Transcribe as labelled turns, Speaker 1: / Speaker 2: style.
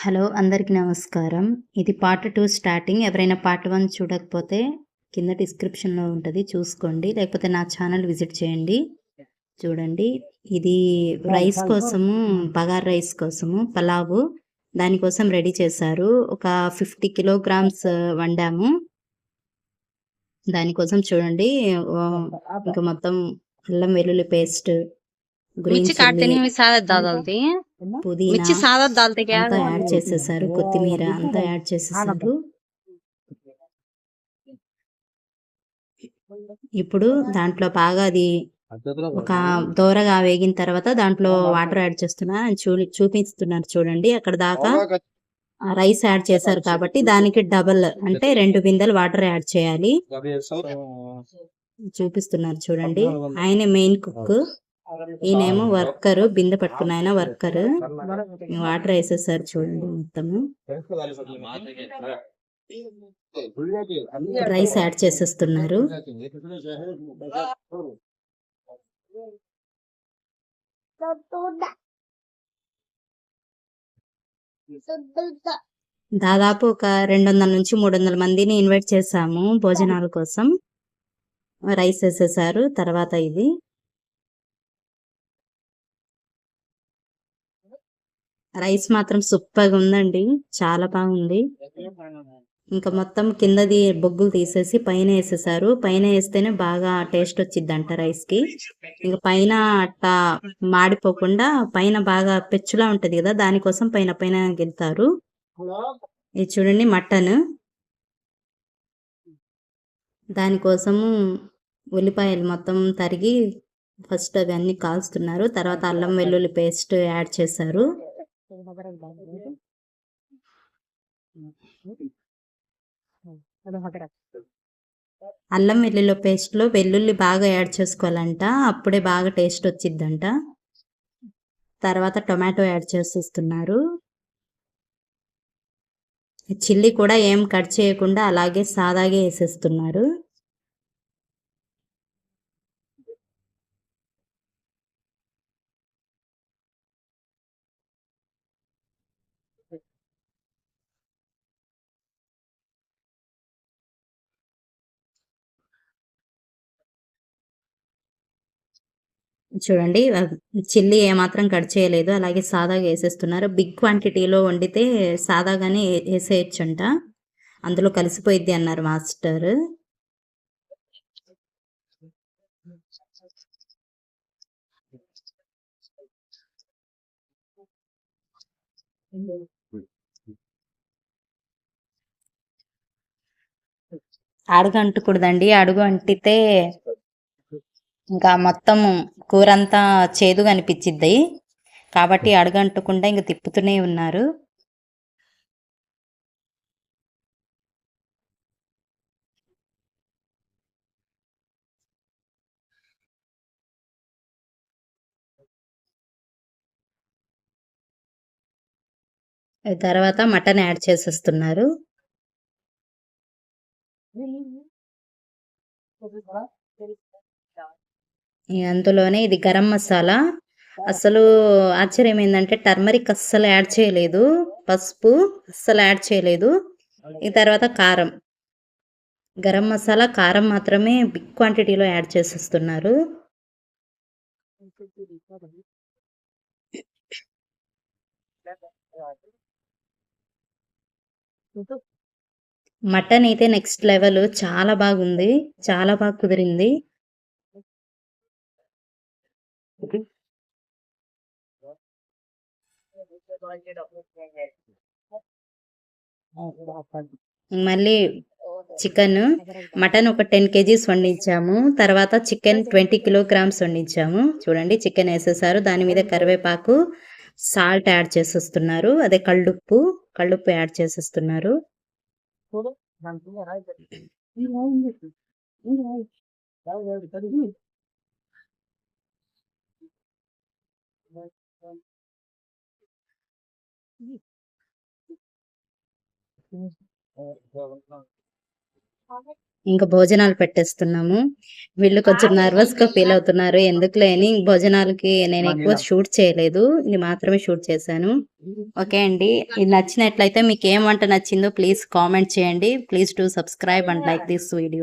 Speaker 1: Hello అందరికీ నమస్కారం. ఇది పార్ట్ టూ స్టార్టింగ్. ఎవరైనా పార్ట్ వన్ చూడకపోతే కింద డిస్క్రిప్షన్లో ఉంటుంది చూసుకోండి. లేకపోతే నా ఛానల్ విజిట్ చేయండి. చూడండి. ఇది రైస్ కోసము బగార్ రైస్ కోసము పలావు. దానికోసం రెడీ చేశారు. ఒక ఫిఫ్టీ కిలోగ్రామ్స్ వండాము. దానికోసం చూడండి. ఇంకా మొత్తం అల్లం వెల్లుల్లి పేస్ట్
Speaker 2: మిర్చి కాడితేనే
Speaker 1: సాదా
Speaker 2: దాదాలతే మిర్చి సాదా దాల్తి
Speaker 1: అంతా యాడ్ చేసేసారు కొత్తిమీర అంతా యాడ్ చేసేసారు. ఇప్పుడు దాంట్లో బాగా అది ఒక దోరగా వేగిన తర్వాత దాంట్లో వాటర్ యాడ్ చేస్తున్నా చూపిస్తున్నారు చూడండి అక్కడ దాకా రైస్ యాడ్ చేశారు కాబట్టి దానికి డబల్ అంటే రెండు బిందెలు వాటర్ యాడ్ చేయాలి. చూపిస్తున్నారు చూడండి ఆయన మెయిన్ కుక్. ఈయనేమో వర్కర్ బిందె పట్టుకున్న ఆయన వర్కర్. వాటర్ వేసేసారు చూడండి మొత్తము. రైస్ యాడ్ చేసేస్తున్నారు. దాదాపు ఒక రెండు వందల నుంచి మూడు వందల మందిని ఇన్వైట్ చేశాము భోజనాల కోసం. రైస్ వేసేసారు తర్వాత ఇది. రైస్ మాత్రం సూపర్గా ఉందండి. చాలా బాగుంది. ఇంకా మొత్తం కిందది బొగ్గులు తీసేసి పైన వేసేసారు. పైన వేస్తేనే బాగా టేస్ట్ వచ్చిందంట రైస్కి ఇంకా పైన అట్టా మాడిపోకుండా పైన బాగా పెచ్చులా ఉంటది కదా దానికోసం పైన పైన గెలుతారు ఇది చూడండి మటన్. దానికోసము ఉల్లిపాయలు మొత్తం తరిగి ఫస్ట్ అవన్నీ కాల్స్తున్నారు తర్వాత అల్లం వెల్లుల్లి పేస్ట్ యాడ్ చేశారు. అల్లం వెల్లుల్లి పేస్ట్లో వెల్లుల్లి బాగా యాడ్ చేసుకోవాలంట. అప్పుడే బాగా టేస్ట్ వచ్చిద్దంట. తర్వాత టొమాటో యాడ్ చేసేస్తున్నారు. చిల్లీ కూడా ఏం కట్ చేయకుండా అలాగే సాదాగే వేసేస్తున్నారు. చూడండి చిల్లీ ఏమాత్రం కట్ చేయలేదు. అలాగే సాదాగా వేసేస్తున్నారు. బిగ్ క్వాంటిటీలో వండితే సాదాగానే వేసేయచ్చంట. అందులో కలిసిపోయిద్ది అన్నారు మాస్టర్. అడుగు అంటకూడదండి అడుగు అంటితే ఇంకా మొత్తం కూర అంతా చేదుగా అనిపించిద్ది కాబట్టి అడుగంటకుండా ఇంక తిప్పుతూనే ఉన్నారు. తర్వాత మటన్ యాడ్ చేసేస్తున్నారు. అందులోనే ఇది గరం మసాలా. అసలు ఆశ్చర్యం ఏంటంటే టర్మరిక్ అస్సలు యాడ్ చేయలేదు. పసుపు అస్సలు యాడ్ చేయలేదు. ఈ తర్వాత కారం. గరం మసాలా కారం మాత్రమే బిగ్ క్వాంటిటీలో యాడ్ చేసేస్తున్నారు. మటన్ అయితే నెక్స్ట్ లెవెల్. చాలా బాగుంది. చాలా బాగా కుదిరింది. మళ్ళీ చికెన్. మటన్ ఒక టెన్ కేజీస్ వండించాము. తర్వాత చికెన్ ట్వంటీ కిలోగ్రామ్స్ వండించాము. చూడండి చికెన్ వేసేసారు. దాని మీద కరివేపాకు సాల్ట్ యాడ్ చేసేస్తున్నారు. అదే కళ్ళుప్పు. కళ్ళుప్పు యాడ్ చేసేస్తున్నారు. ఇంకా భోజనాలు పెట్టేస్తున్నాము. వీళ్ళు కొంచెం నర్వస్గా ఫీల్ అవుతున్నారు. ఎందుకులే అని భోజనాలకి నేను ఎక్కువ షూట్ చేయలేదు. ఇది మాత్రమే షూట్ చేశాను. ఓకే అండి. ఇది నచ్చినట్లయితే మీకు ఏం వంట నచ్చిందో ప్లీజ్ కామెంట్ చేయండి. Please to subscribe and like this video.